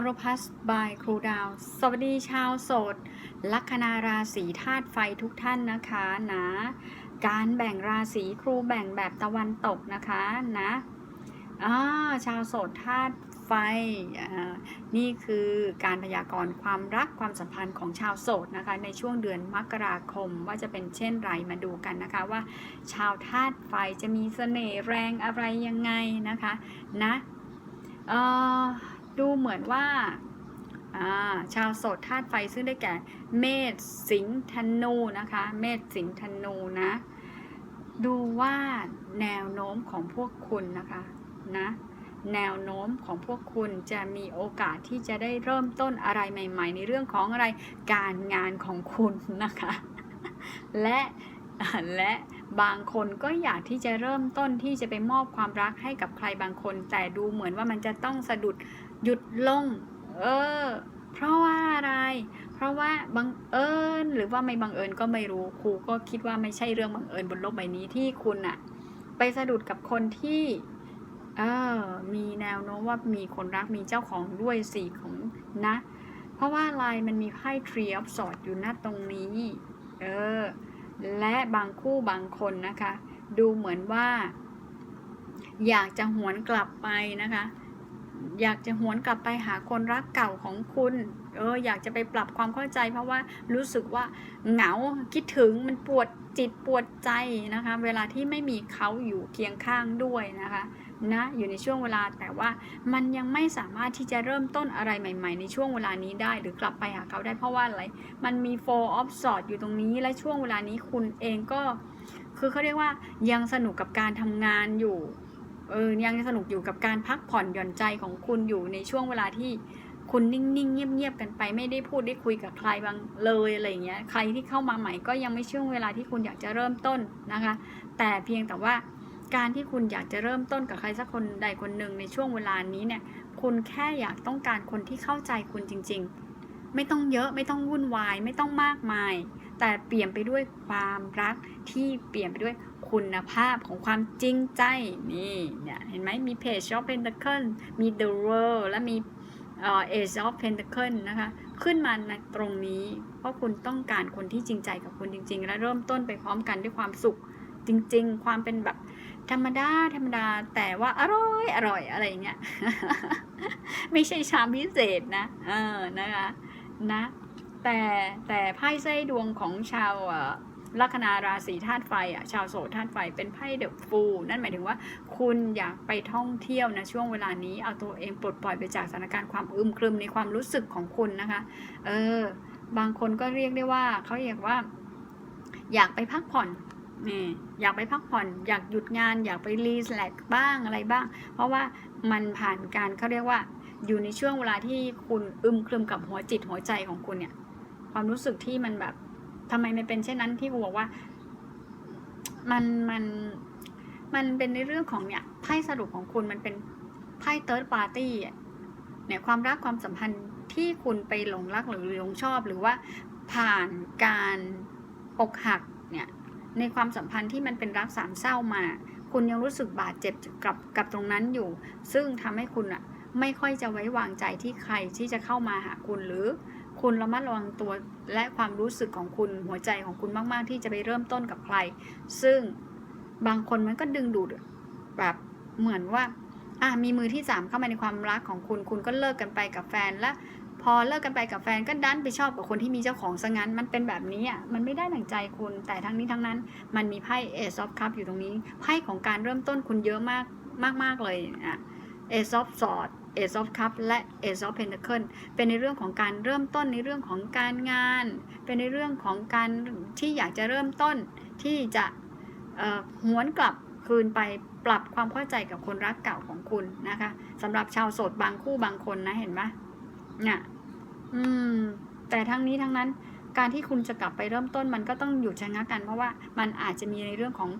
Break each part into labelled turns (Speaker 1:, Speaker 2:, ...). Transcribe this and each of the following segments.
Speaker 1: โรพัสบายครูดาว สวัสดีชาวโสด ลัคนาราศีธาตุไฟทุกท่านนะคะนะ การแบ่งราศีครูแบ่งแบบตะวันตกนะคะนะอ่าชาวโสดธาตุไฟอ่านี่คือการพยากรณ์ความรักความสัมพันธ์ของชาวโสดนะคะ ในช่วงเดือนมกราคมว่าจะเป็นเช่นไรมาดูกันนะคะว่า ชาวธาตุไฟจะมีเสน่ห์แรงอะไรยังไงนะคะนะเอ่อ ดูเหมือนว่าาชาวโสดธาตุไฟซึ่งได้แก่ เมษสิงห์ธนูนะคะ เมษสิงห์ธนูนะ ดูว่าแนวโน้มของพวกคุณนะคะนะแนวโน้มของพวกคุณจะมีโอกาสที่จะได้เริ่มต้นอะไรใหม่ ๆ ในเรื่องของอะไรการงานของคุณนะคะ และและบางคนก็อยากที่จะเริ่มต้นที่จะไปมอบความรักให้กับใครบางคน แต่ดูเหมือนว่ามันจะต้องสะดุด หยุดลง เออ เพราะว่าอะไร เพราะว่าบังเอิญหรือว่าไม่บังเอิญก็ไม่รู้ครูก็คิดว่าไม่ใช่เรื่องบังเอิญบนโลกใบนี้ที่คุณอะไปสะดุดกับคนที่เออมีแนวโน้มว่ามีคนรักมีเจ้าของด้วยสี่ของนะ เพราะว่าอะไรมันมีไพ่ Tree of Swords อยู่หน้าตรงนี้ เออ และบางคู่บางคนนะคะ ดูเหมือนว่า อยากจะหวนกลับไปนะคะ อยากจะหวนกลับไปหาคนรักเก่าของคุณ เอออยากจะไปปรับความเข้าใจ เพราะว่ารู้สึกว่าเหงาคิดถึงมันปวดจิตปวดใจนะคะ เวลาที่ไม่มีเขาอยู่เคียงข้างด้วยนะคะนะอยู่ในช่วงเวลาแต่ว่ามันยังไม่สามารถที่จะเริ่มต้นอะไรใหม่ ๆ ในช่วงเวลานี้ได้ หรือกลับไปหาเขาได้เพราะว่าอะไร มันมี four of swords อยู่ตรงนี้และช่วงเวลานี้คุณเองก็ คือเขาเรียกว่ายังสนุกกับการทำงานอยู่ เออยังสนุกอยู่กับการพักผ่อนหย่อนใจของคุณอยู่ในช่วงเวลาที่คุณนิ่งๆ เงียบๆ กันไปไม่ได้พูดได้คุยกับใครบางเลยอะไรอย่างเงี้ยใครที่เข้ามาใหม่ก็ยังไม่ช่วงเวลาที่คุณอยากจะเริ่มต้นนะคะ แต่เพียงแต่ว่าการที่คุณอยากจะเริ่มต้นกับใครสักคนใดคนหนึ่งในช่วงเวลานี้เนี่ย คุณแค่อยากต้องการคนที่เข้าใจคุณจริง ๆ ไม่ต้องเยอะไม่ต้องวุ่นวาย ไม่ต้องมากมาย แต่เปลี่ยนไปด้วยความรักที่เปลี่ยนไปด้วยคุณภาพของความจริงใจนี่เนี่ยเห็นไหมมี Page of Pentacle มี The World และมีเอ่อ Ace of Pentacle นะคะ ขึ้นมาในตรงนี้ เพราะคุณต้องการคนที่จริงใจกับคุณจริง ๆ และเริ่มต้นไปพร้อมกันด้วยความสุขจริง ๆ ความเป็นแบบธรรมดา ธรรมดา แต่ว่าอร่อย อร่อยอะไรอย่างเงี้ย ไม่ใช่ชามพิเศษนะ เออ นะคะ นะ แต่แต่ไพ่ไส้ดวงของชาวลัคนาราศีธาตุไฟอะชาวโสดธาตุไฟเป็นไพ่เดอะฟูนั่นหมายถึงว่า คุณอยากไปท่องเที่ยวนะช่วงเวลานี้เอาตัวเองปลดปล่อยไปจากสถานการณ์ความอึมครึมในความรู้สึกของคุณนะคะ เออบางคนก็เรียกได้ว่าเขาเรียกว่า อยากไปพักผ่อนนี่อยากไปพักผ่อน อยากหยุดงาน อยากไปรีแลกบ้างอะไรบ้าง เพราะว่ามันผ่านการเขาเรียกว่า อยู่ในช่วงเวลาที่คุณอึมครึมกับหัวจิตหัวใจของคุณเนี่ย ความรู้สึกที่มันแบบทำไมมันเป็นเช่นนั้นที่กูบอกว่า มันมันมันเป็นในเรื่องของเนี่ยไพ่สรุปของคุณมันเป็นไพ่เติร์ดปาร์ตี้เนี่ยความรักความสัมพันธ์ที่คุณไปหลงรักหรือหลงชอบ หรือว่าผ่านการอกหักเนี่ยในความสัมพันธ์ที่มันเป็นรักสามเศร้ามา คุณยังรู้สึกบาดเจ็บกับกับตรงนั้นอยู่ ซึ่งทำให้คุณอะไม่ค่อยจะไว้วางใจที่ใครที่จะเข้ามาหาคุณหรือ คุณระมัดระวังตัวและความรู้สึกของคุณหัวใจของคุณมาก ๆ ที่จะไปเริ่มต้นกับใคร ซึ่งบางคนมันก็ดึงดูดแบบเหมือนว่าอะมีมือที่สามเข้ามาในความรักของคุณ คุณก็เลิกกันไปกับแฟนและพอเลิกกันไปกับแฟนก็ดันไปชอบกับคนที่มีเจ้าของซะงั้น มันเป็นแบบนี้อะมันไม่ได้ดั่งใจคุณแต่ทั้งนี้ทั้งนั้น มันมีไพ่ Ace of Cup อยู่ตรงนี้ไพ่ของการเริ่มต้นคุณเยอะมากมากมากเลยอะ Ace of Swords Ace of Cup และ Ace of Pentacle เป็นในเรื่องของการเริ่มต้นในเรื่องของการงาน เป็นในเรื่องของการที่อยากจะเริ่มต้นที่จะหวนกลับคืนไปปรับความเข้าใจกับคนรักเก่าของคุณนะคะสำหรับชาวโสดบางคู่บางคนนะเห็นไหมเนี่ยอืม แต่ทั้งนี้ทั้งนั้น การที่คุณจะกลับไปเริ่มต้นมันก็ต้องหยุดชะงักกัน เพราะว่ามันอาจจะมีในเรื่องของ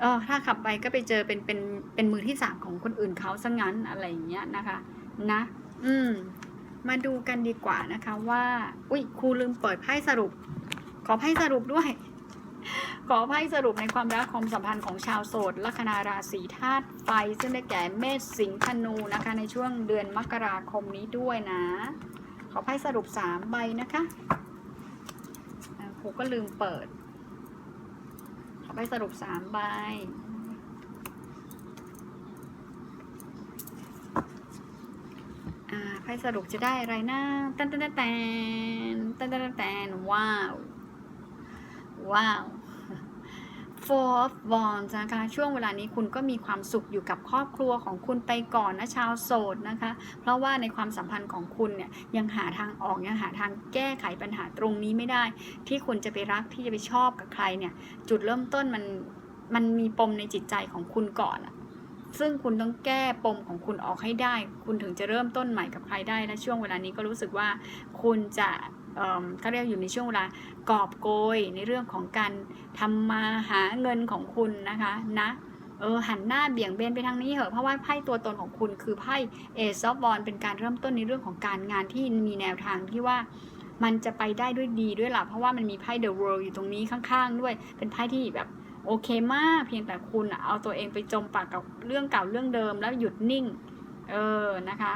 Speaker 1: เออถ้าขับไปก็ไปเจอเป็นเป็นเป็นมือที่สามของคนอื่นเขาซะงั้นอะไรอย่างเงี้ยนะคะ นะ อืม มาดูกันดีกว่านะคะว่า อุ้ยครูลืมเปิดไพ่สรุป ขอไพ่สรุปด้วย ขอไพ่สรุปในความรักความสัมพันธ์ของชาวโสดลัคนาราศีธาตุไฟ ซึ่งได้แก่เมษสิงห์ธนูนะคะ ในช่วงเดือนมกราคมนี้ด้วยนะ ขอไพ่สรุปสามใบนะคะครูก็ลืมเปิด ขอไพ่สรุปสามใบ ให้สรุปจะได้อะไรนะตันตันตันตันตันตันตนว้าว ว้าว fourth born นะคะช่วงเวลานี้คุณก็มีความสุขอยู่กับครอบครัวของคุณไปก่อนนะชาวโสดนะคะ เพราะว่าในความสัมพันธ์ของคุณเนี่ยยังหาทางออกยังหาทางแก้ไขปัญหาตรงนี้ไม่ได้ ที่คุณจะไปรักที่จะไปชอบกับใครเนี่ยจุดเริ่มต้นมันมันมีปมในจิตใจของคุณก่อน ซึ่งคุณต้องแก้ปมของคุณออกให้ได้ คุณถึงจะเริ่มต้นใหม่กับใครได้และช่วงเวลานี้ก็รู้สึกว่าคุณจะเอิ่มเขาเรียกอยู่ในช่วงเวลากอบโกยในเรื่องของการทำมาหาเงินของคุณนะคะนะเออหันหน้าเบี่ยงเบนไปทางนี้เหอะเพราะว่าไพ่ตัวตนของคุณคือไพ่เอซอฟบอลเป็นการเริ่มต้นในเรื่องของการงานที่มีแนวทางที่ว่ามันจะไปได้ด้วยดีด้วยล่ะเพราะว่ามันมีไพ่เดอะเวิลด์อยู่ตรงนี้ข้างๆ ด้วยเป็นไพ่ที่แบบ โอเคมาก เพียงแต่คุณเอาตัวเองไปจมปากกับเรื่องเก่าเรื่องเดิมแล้วหยุดนิ่ง เออนะคะ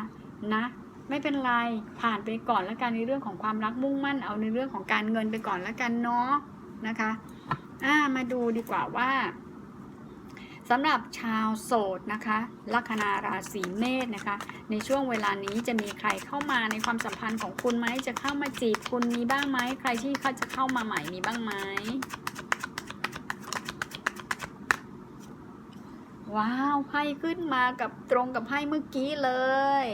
Speaker 1: นะไม่เป็นไรผ่านไปก่อนแล้วกันในเรื่องของความรักมุ่งมั่น เอาในเรื่องของการเงินไปก่อนแล้วกันเนาะนะคะอ่ามาดูดีกว่าว่าสำหรับชาวโสดนะคะลัคนาราศีเมษนะคะ ในช่วงเวลานี้จะมีใครเข้ามาในความสัมพันธ์ของคุณไหมจะเข้ามาจีบคุณมีบ้างไหมใครที่เขาจะเข้ามาใหม่มีบ้างไหม ว้าวไพ่ขึ้นมากับตรงกับไพ่เมื่อกี้เลย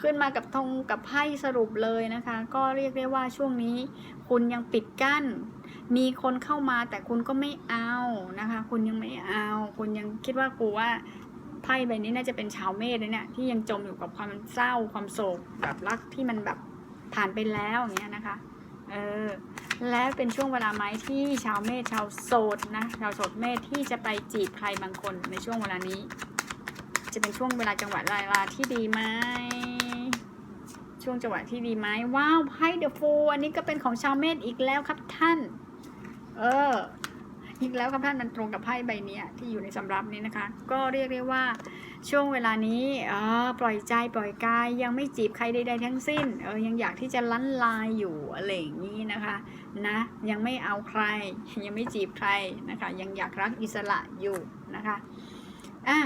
Speaker 1: ขึ้นมากับธงกับไพ่สรุปเลยนะคะ ก็เรียกได้ว่าช่วงนี้ คุณยังปิดกั้น มีคนเข้ามาแต่คุณก็ไม่เอานะคะ คุณยังไม่เอา คุณยังคิดว่ากูว่าไพ่ใบนี้น่าจะเป็นชาวเมษเลยเนี่ยที่ยังจมอยู่กับความเศร้าความโศกแบบรักที่มันแบบผ่านไปแล้วอย่างเงี้ยนะคะ เออ และเป็นช่วงเวลาไหมที่ชาวเมษชาวโสดนะชาวโสดเมษที่จะไปจีบใครบางคนในช่วงเวลานี้ จะเป็นช่วงเวลาจังหวะเวลาที่ดีไหมช่วงจังหวะที่ดีไหมว้าวไพ่เดอะฟูอันนี้ก็เป็นของชาวเมษอีกแล้วครับท่าน เออ อีกแล้วครับท่านมันตรงกับไพ่ใบนี้ที่อยู่ในสำรับนี้นะคะ ก็เรียกได้ว่าช่วงเวลานี้เออปล่อยใจปล่อยกายยังไม่จีบใครใดๆทั้งสิ้นเออยังอยากที่จะลั้นลายอยู่อะไรอย่างนี้นะคะนะยังไม่เอาใครยังไม่จีบใครนะคะ ยังอยากรักอิสระอยู่นะคะอะ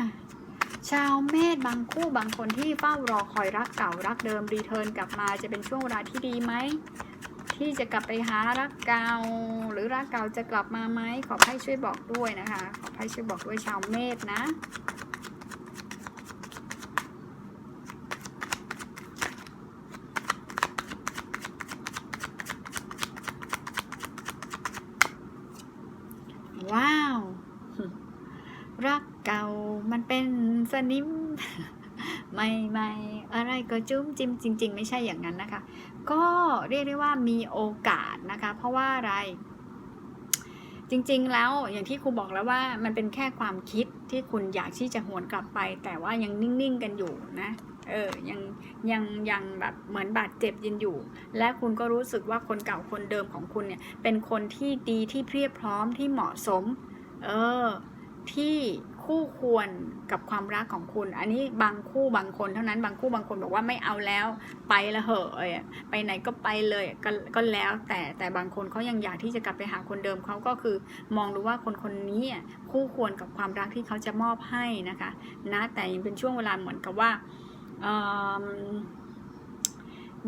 Speaker 1: ชาวเมษบางคู่บางคนที่เฝ้ารอคอยรักเก่ารักเดิมรีเทิร์นกลับมาจะเป็นช่วงเวลาที่ดีไหม ที่จะกลับไปหารักเก่าหรือรักเก่าจะกลับมาไหมขอให้ช่วยบอกด้วยนะคะ ขอให้ช่วยบอกด้วยชาวเมษนะ ว้าว รักเก่ามันเป็นสนิม ไม่ไม่อะไรก็ จุ้มจิ้มจริง ๆ ไม่ใช่อย่างนั้นนะคะ ก็เรียกได้ว่ามีโอกาสนะคะ เพราะว่าอะไร จริงๆแล้วอย่างที่ครูบอกแล้วว่ามันเป็นแค่ความคิดที่คุณอยากที่จะหวนกลับไป แต่ว่ายังนิ่งๆกันอยู่นะเออ ยัง ยัง ยังแบบเหมือนบาดเจ็บยินอยู่ และคุณก็รู้สึกว่าคนเก่าคนเดิมของคุณเนี่ย เป็นคนที่ดีที่เพียบพร้อมที่เหมาะสม เออ ที่ คู่ควรกับความรักของคุณ อันนี้บางคู่บางคนเท่านั้น บางคู่บางคนบอกว่าไม่เอาแล้วไปละเหอะเอ้ยไปไหนก็ไปเลยก็ก็แล้ว แต่แต่บางคนเขายังอยากที่จะกลับไปหาคนเดิมเขาก็คือมองดูว่าคนคนนี้อะคู่ควรกับความรักที่เขาจะมอบให้นะคะนะแต่ยังเป็นช่วงเวลาเหมือนกับว่า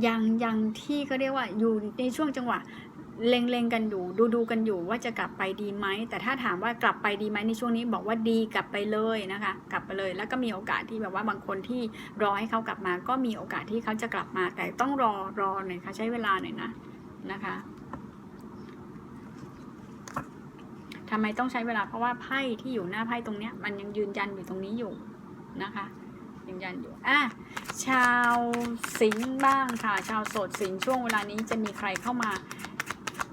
Speaker 1: ยังยังที่เขาเรียกว่าอยู่ในช่วงจังหวะ เล็งๆกันอยู่ดูดูกันอยู่ว่าจะกลับไปดีไหม แต่ถ้าถามว่ากลับไปดีไหมในช่วงนี้บอกว่าดีกลับไปเลยนะคะ กลับไปเลยแล้วก็มีโอกาสที่แบบว่าบางคนที่รอให้เขากลับมา ก็มีโอกาสที่เขาจะกลับมา แต่ต้องรอรอหน่อยค่ะใช้เวลาหน่อยนะนะคะทำไมต้องใช้เวลาเพราะว่าไพ่ที่อยู่หน้าไพ่ตรงเนี้ยมันยังยืนยันอยู่ตรงนี้อยู่นะคะยืนยันอยู่อะชาวสิงห์บ้างค่ะ ชาวโสดสิงห์ช่วงเวลานี้จะมีใครเข้ามา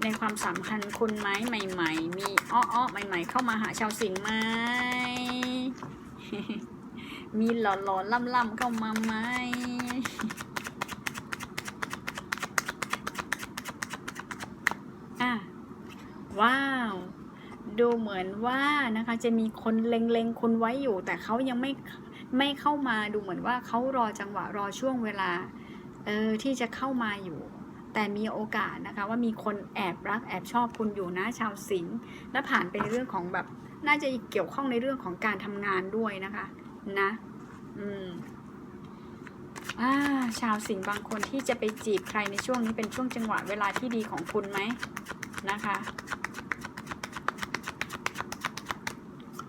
Speaker 1: ในความสัมพันธ์คุณไหมใหม่ ๆ มีอ้อๆใหม่ ๆ เข้ามาหาชาวสิงห์ไหมมีหล่อๆล่ำๆเข้ามาไหมอะว้าว ดูเหมือนว่านะคะ จะมีคนเล็งๆคุณไว้อยู่ แต่เขายังไม่ไม่เข้ามาดูเหมือนว่าเขารอจังหวะรอช่วงเวลา เออที่จะเข้ามาอยู่ แต่มีโอกาสนะคะว่ามีคนแอบรักแอบชอบคุณอยู่นะชาวสิงห์และผ่านไปในเรื่องของแบบน่าจะเกี่ยวข้องในเรื่องของการทำงานด้วยนะคะนะอืมอ่าชาวสิงห์บางคนที่จะไปจีบใครในช่วงนี้เป็นช่วงจังหวะเวลาที่ดีของคุณไหมนะคะ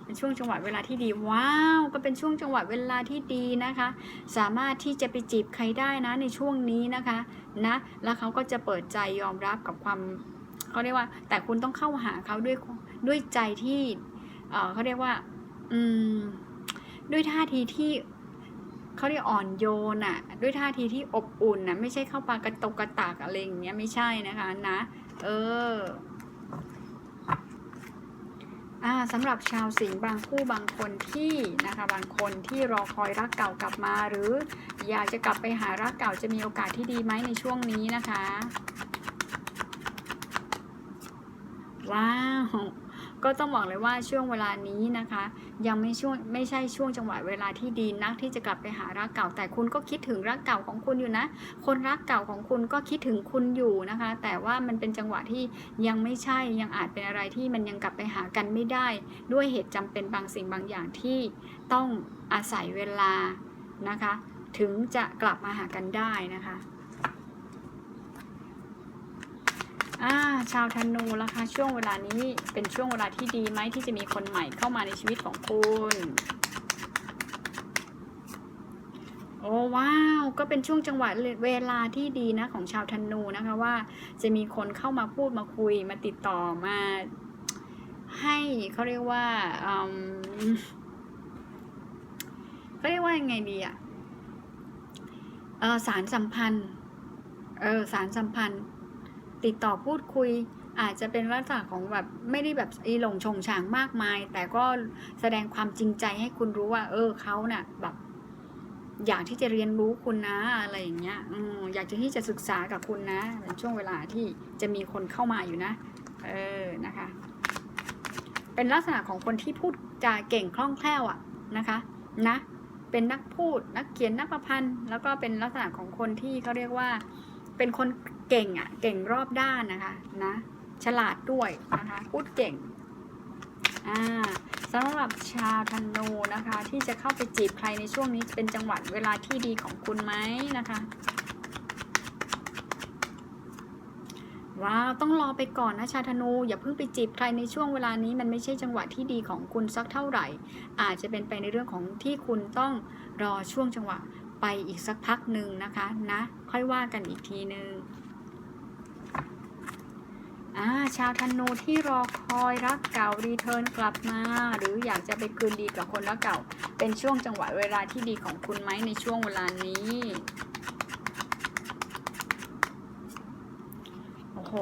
Speaker 1: เป็นช่วงจังหวะเวลาที่ดีว้าว ก็เป็นช่วงจังหวะเวลาที่ดีนะคะ สามารถที่จะไปจีบใครได้นะในช่วงนี้นะคะ นะ แล้วเขาก็จะเปิดใจยอมรับกับความเขาเรียกว่า แต่คุณต้องเข้าหาเขาด้วยด้วยใจที่เขาเรียกว่า อืม ด้วยท่าทีที่เขาเรียกอ่อนโยนอะด้วยท่าทีที่อบอุ่นนะไม่ใช่เข้าปากระตกกระตากอะไรอย่างเงี้ยไม่ใช่นะคะ นะ เออ สำหรับชาวสิงห์บางคู่บางคนที่นะคะบางคนที่รอคอยรักเก่ากลับมา หรืออยากจะกลับไปหารักเก่าจะมีโอกาสที่ดีไหมในช่วงนี้นะคะ ว้าว ก็ต้องบอกเลยว่าช่วงเวลานี้นะคะ ยังไม่ช่วงไม่ใช่ช่วงจังหวะเวลาที่ดีนักที่จะกลับไปหารักเก่า แต่คุณก็คิดถึงรักเก่าของคุณอยู่นะ คนรักเก่าของคุณก็คิดถึงคุณอยู่นะคะ แต่ว่ามันเป็นจังหวะที่ยังไม่ใช่ยังอาจเป็นอะไรที่มันยังกลับไปหากันไม่ได้ ด้วยเหตุจำเป็นบางสิ่งบางอย่างที่ต้องอาศัยเวลานะคะ ถึงจะกลับมาหากันได้นะคะ อ่าชาวธนูล่ะคะ ช่วงเวลานี้เป็นช่วงเวลาที่ดีไหมที่จะมีคนใหม่เข้ามาในชีวิตของคุณ โอ้ว้าว ก็เป็นช่วงจังหวะเวลาที่ดีนะของชาวธนูนะคะว่า จะมีคนเข้ามาพูดมาคุยมาติดต่อมา ให้เขาเรียกว่าเขาเรียกว่ายังไงดีอะสารสัมพันธ์เออสารสัมพันธ์ ติดต่อพูดคุย อาจจะเป็นลักษณะของแบบไม่ได้แบบอีหลงชงฉางมากมาย แต่ก็แสดงความจริงใจให้คุณรู้ว่า เออเขาเนะ่ะแบบอยากที่จะเรียนรู้คุณนะอะไรอย่างเงี้ยอืมอยากจะที่จะศึกษากับคุณนะเป็นช่วงเวลาที่จะมีคนเข้ามาอยู่นะ เออนะคะ เป็นลักษณะของคนที่พูดจาเก่งคล่องแคล่วอะนะคะนะเป็นนักพูดนักเขียนนักประพันธ์ แล้วก็เป็นลักษณะของคนที่เขาเรียกว่า เป็นคน เก่งอะเก่งรอบด้านนะคะนะ ฉลาดด้วยนะคะพูดเก่งอ่าสำหรับชาวธนูนะคะ ที่จะเข้าไปจีบใครในช่วงนี้เป็นจังหวะเวลาที่ดีของคุณไหมนะคะว้าวต้องรอไปก่อนนะชาวธนู อย่าเพิ่งไปจีบใครในช่วงเวลานี้มันไม่ใช่จังหวะที่ดีของคุณสักเท่าไหร่ อาจจะเป็นไปในเรื่องของที่คุณต้องรอช่วงจังหวะไปอีกสักพักหนึ่งนะคะนะ ค่อยว่ากันอีกทีหนึ่ง อ่าชาวธนูที่รอคอยรักเก่ารีเทิร์นกลับมา หรืออยากจะไปคืนดีกับคนรักเก่า เป็นช่วงจังหวะเวลาที่ดีของคุณไหมในช่วงเวลานี้โอ้โห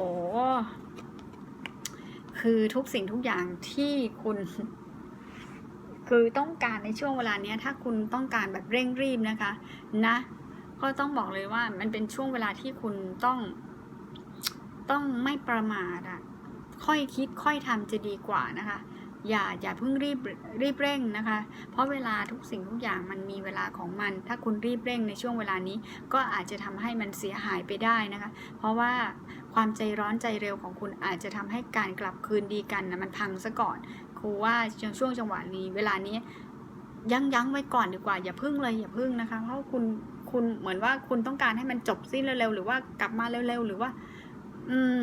Speaker 1: คือทุกสิ่งทุกอย่างที่คุณคือต้องการในช่วงเวลาเนี้ยถ้าคุณต้องการแบบเร่งรีบนะคะ นะ ก็ต้องบอกเลยว่ามันเป็นช่วงเวลาที่คุณต้อง ต้องไม่ประมาทอะค่อยคิดค่อยทำจะดีกว่านะคะ อย่าอย่าเพิ่งรีบรีบเร่งนะคะ เพราะเวลาทุกสิ่งทุกอย่างมันมีเวลาของมัน ถ้าคุณรีบเร่งในช่วงเวลานี้ ก็อาจจะทำให้มันเสียหายไปได้นะคะ เพราะว่าความใจร้อนใจเร็วของคุณอาจจะทำให้การกลับคืนดีกันนะมันพังซะก่อนครูว่าช่วงจังหวะนี้เวลานี้ยั้งยั้งไว้ก่อนดีกว่าอย่าพึ่งเลยอย่าพึ่งนะคะ เพราะคุณคุณเหมือนว่าคุณต้องการให้มันจบสิ้นเร็วๆหรือว่ากลับมาเร็วๆหรือว่า อืม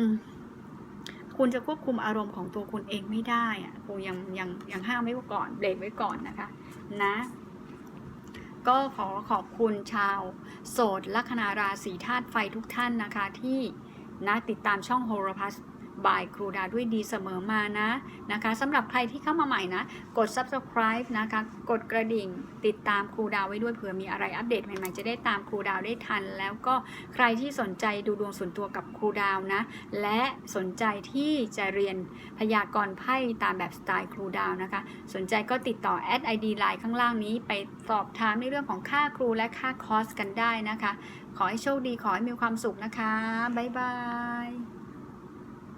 Speaker 1: คุณจะควบคุมอารมณ์ของตัวคุณเองไม่ได้อะคุณยังยังยังห้ามไว้ก่อนเบรกไว้ก่อนนะคะ นะ ก็ขอขอบคุณชาว โสดลัคนาราศีธาตุไฟทุกท่านนะคะ ที่นะติดตามช่องโฮโรพัส บายครูดาด้วยดีเสมอมานะนะคะสำหรับใครที่เข้ามาใหม่นะ กด subscribe นะคะ กดกระดิ่ง ติดตามครูดาวไว้ด้วยเผื่อมีอะไรอัปเดตใหม่ๆ จะได้ตามครูดาวได้ทัน แล้วก็ใครที่สนใจดูดวงส่วนตัวกับครูดาวนะ และสนใจที่จะเรียนพยากรณ์ไพ่ตามแบบสไตล์ครูดาวนะคะ สนใจก็ติดต่อแอดไอดีไลน์ข้างล่างนี้ ไปสอบถามในเรื่องของค่าครูและค่าคอร์สกันได้นะคะ ขอให้โชคดีขอให้มีความสุขนะคะ บ๊ายบาย